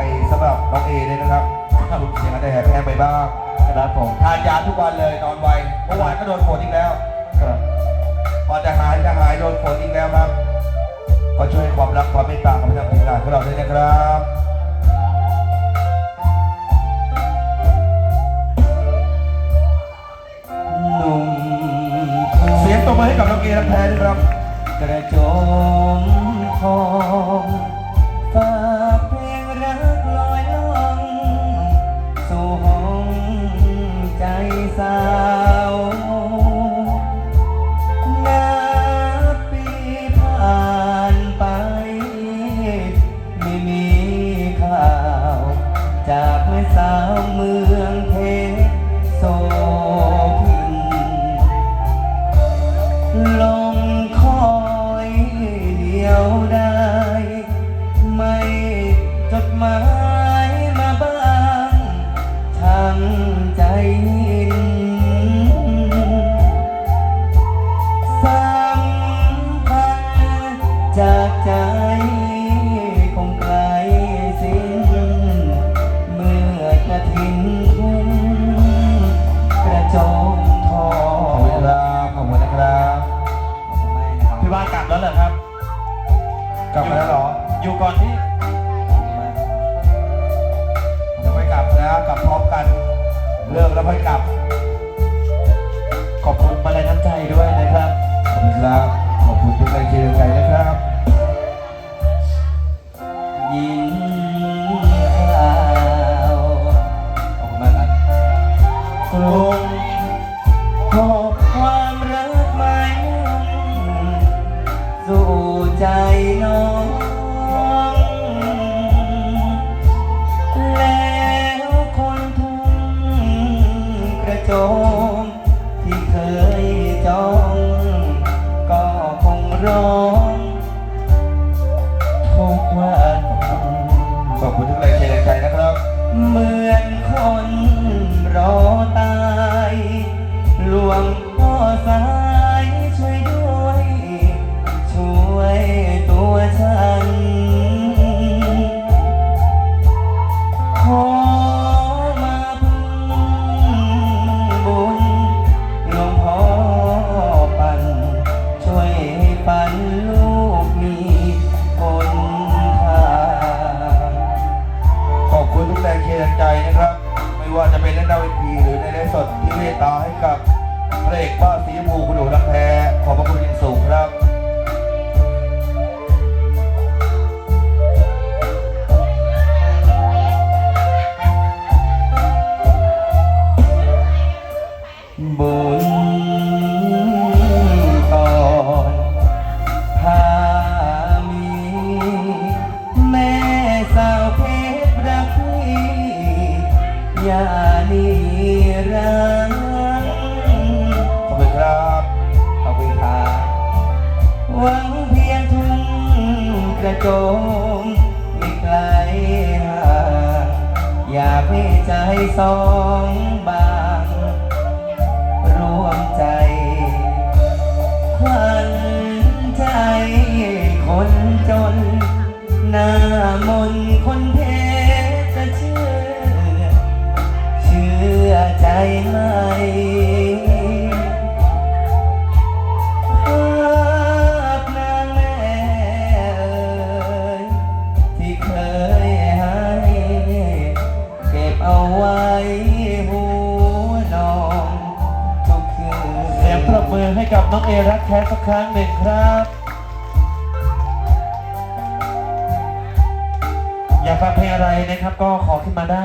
ภัยสำหรับน้องเอด้วยนะครับสูญเสียงอาจจะแหบแห้งไปบ้างครับผมทานยาทุกวันเลยนอนไวเมื่อวานก็โดนฝนอีกแล้วครับพอจะหายจะหายโดนฝนอีกแล้วครับก็ช่วยให้ความรักความเมตตาของทางทีมงานของเราด้วยนะครับหนุ่มเสียงตบมือให้กับน้องเอรักแท้ด้วยครับกระโจมทอง คงไกลสิ้น เมื่อกระทินทุ่งกระโจมทอขอบคุณครับขอบคุณนะครับพี่ว่ากลับแล้วเหรอครับกลับมาแล้วเหรออยู่ก่อนที่จะไปกลับแล้วกลับพร้อมกัน เลิกแล้วค่อยกลับ ขอบคุณมาลัยน้ำใจด้วยนะครับ ขอบคุณครับขอบคุณทุกแรงเชียร์ใจนะครับ ร้อ ทีหรือในไลฟ์สดที่เมตตาให้กับพระเอกบ้าสีชมพูคุณหนูรักแท้ขอบพระคุณอย่างสูงครับบุญก่อนพามีแม่สาวเพชรรักพี่อย่า รักขอบคุณครับ ขอบคุณครับหวังเพียงทุ่งกระโจมไม่ไกลห่างอยากให้ใจสองบ เอาไว้หูนองทุกคืนเสียงปรบมือให้กับน้องเอรักแท้สักครั้งหนึ่งครับ อยากฟังเพลงอะไรนะครับก็ขอขึ้นมาได้